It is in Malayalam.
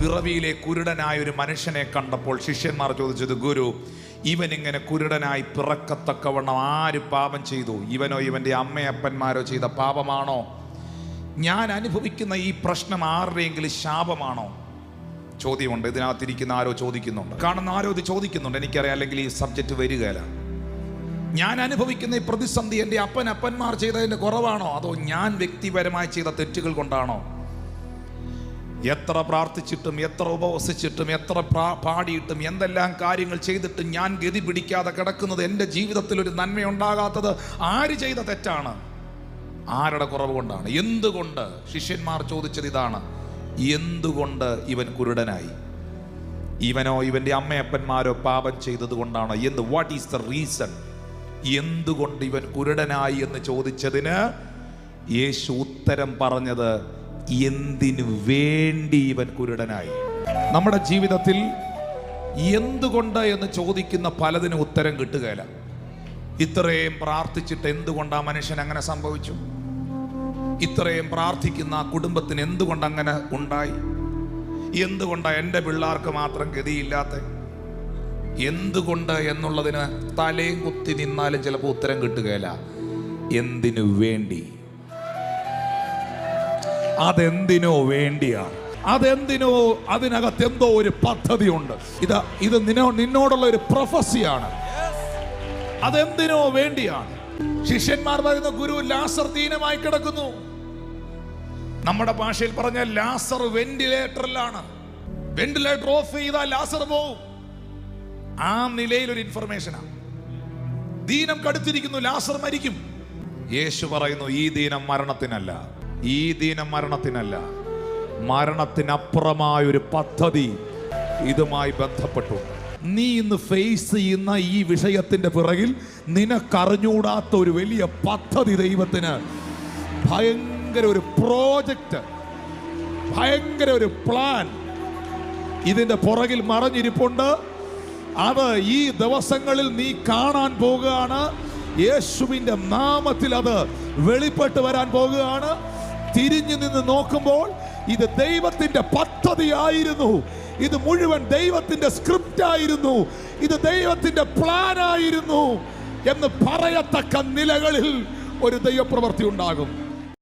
പിറവിയിലെ കുരുടനായ ഒരു മനുഷ്യനെ കണ്ടപ്പോൾ ശിഷ്യന്മാർ ചോദിച്ചത് ഗുരു ഇവൻ ഇങ്ങനെ കുരുടനായി പിറക്കത്തക്കവണ്ണം ആര് പാപം ചെയ്തു? ഇവനോ ഇവന്റെ അമ്മയപ്പന്മാരോ ചെയ്ത പാപമാണോ? ഞാൻ അനുഭവിക്കുന്ന ഈ പ്രശ്നം ആരുടെയെങ്കിലും ശാപമാണോ? ചോദ്യമുണ്ട്. ഇതിനകത്തിരിക്കുന്ന ആരോ ചോദിക്കുന്നുണ്ട്. കാണുന്ന ആരോ ഇത് ചോദിക്കുന്നുണ്ട്. എനിക്കറിയാം അല്ലെങ്കിൽ ഈ സബ്ജക്റ്റ് വരികയില്ല. ഞാൻ അനുഭവിക്കുന്ന ഈ പ്രതിസന്ധി എന്റെ അപ്പൻ അപ്പന്മാർ ചെയ്തതിന്റെ കുറവാണോ? അതോ ഞാൻ വ്യക്തിപരമായി ചെയ്ത തെറ്റുകൾ കൊണ്ടാണോ? എത്ര പ്രാർത്ഥിച്ചിട്ടും എത്ര ഉപവസിച്ചിട്ടും എത്ര പാടിയിട്ടും എന്തെല്ലാം കാര്യങ്ങൾ ചെയ്തിട്ടും ഞാൻ ഗതി പിടിക്കാതെ കിടക്കുന്നത് എന്റെ ജീവിതത്തിൽ ഒരു നന്മയുണ്ടാകാത്തത് ആര് ചെയ്ത തെറ്റാണ്? ആരുടെ കുറവ് കൊണ്ടാണ് എന്തുകൊണ്ട്? ശിഷ്യന്മാർ ചോദിച്ചത് ഇതാണ്. എന്തുകൊണ്ട് ഇവൻ കുരുടനായി? ഇവനോ ഇവന്റെ അമ്മയപ്പന്മാരോ പാപം ചെയ്തത് കൊണ്ടാണ് എന്ത്? വാട്ട് ഈസ് ദ റീസൺ എന്തുകൊണ്ട് ഇവൻ കുരുടനായി എന്ന് ചോദിച്ചതിന് യേശു ഉത്തരം പറഞ്ഞത് എന്തിനു വേണ്ടി ഇവൻ കുരുടനായി? നമ്മുടെ ജീവിതത്തിൽ എന്തുകൊണ്ട് എന്ന് ചോദിക്കുന്ന പലതിനും ഉത്തരം കിട്ടുകയില്ല. ഇത്രയും പ്രാർത്ഥിച്ചിട്ട് എന്തുകൊണ്ട് ആ മനുഷ്യൻ അങ്ങനെ സംഭവിച്ചു? ഇത്രയും പ്രാർത്ഥിക്കുന്ന ആ കുടുംബത്തിന് എന്തുകൊണ്ട് അങ്ങനെ ഉണ്ടായി? എന്തുകൊണ്ടാണ് എന്റെ പിള്ളേർക്ക് മാത്രം ഗതിയില്ലാത്ത? എന്തുകൊണ്ട് എന്നുള്ളതിന് തലയും കുത്തി നിന്നാലും ചിലപ്പോൾ ഉത്തരം കിട്ടുകയില്ല. എന്തിനു വേണ്ടി അതെന്തിനോ വേണ്ടിയാണ് അതെന്തിനോ അതിനകത്ത് എന്തോ ഒരു പദ്ധതി ഉണ്ട് ഇത് ഇത് നിന്നോ നിന്നോടുള്ള ഒരു പ്രൊഫസിയാണ്. അതെന്തിനോ വേണ്ടിയാണ്. ശിഷ്യന്മാർ പറയുന്ന ഗുരു ലാസർ ദീനമായി കിടക്കുന്നു. നമ്മുടെ ഭാഷയിൽ പറഞ്ഞ ലാസർ വെന്റിലേറ്ററിലാണ്. വെന്റിലേറ്റർ ഓഫ് ചെയ്താൽ ലാസർ പോവും. ആ നിലയിൽ ഒരു ഇൻഫർമേഷനാണ് ദീനം കടുത്തിരിക്കുന്നു ലാസർ മരിക്കും. യേശു പറയുന്നു ഈ ദീനം മരണത്തിനല്ല. ഈ ദിനം മരണത്തിനല്ല മരണത്തിനപ്പുറമായ ഒരു പദ്ധതി ഇതുമായി ബന്ധപ്പെട്ടു. നീ ഇന്ന് ഫേസ് ചെയ്യുന്ന ഈ വിഷയത്തിന്റെ പിറകിൽ നിനക്കറിഞ്ഞൂടാത്ത ഒരു വലിയ പദ്ധതി ദൈവത്തിന്. ഭയങ്കര ഒരു പ്രോജക്റ്റ് ഭയങ്കര ഒരു പ്ലാൻ ഇതിന്റെ പുറകിൽ മറഞ്ഞിരിപ്പുണ്ട്. അത് ഈ ദിവസങ്ങളിൽ നീ കാണാൻ പോകുകയാണ്. യേശുവിന്റെ നാമത്തിൽ അത് വെളിപ്പെട്ട് വരാൻ പോകുകയാണ്. തിരിഞ്ഞു നിന്ന് നോക്കുമ്പോൾ ഇത് ദൈവത്തിന്റെ പദ്ധതിയായിരുന്നു. ഇത് മുഴുവൻ ദൈവത്തിന്റെ സ്ക്രിപ്റ്റ് ആയിരുന്നു ഇത് ദൈവത്തിന്റെ പ്ലാൻ ആയിരുന്നു എന്ന് പറയത്തക്ക നിലകളിൽ ഒരു ദൈവപ്രവൃത്തി ഉണ്ടാകും.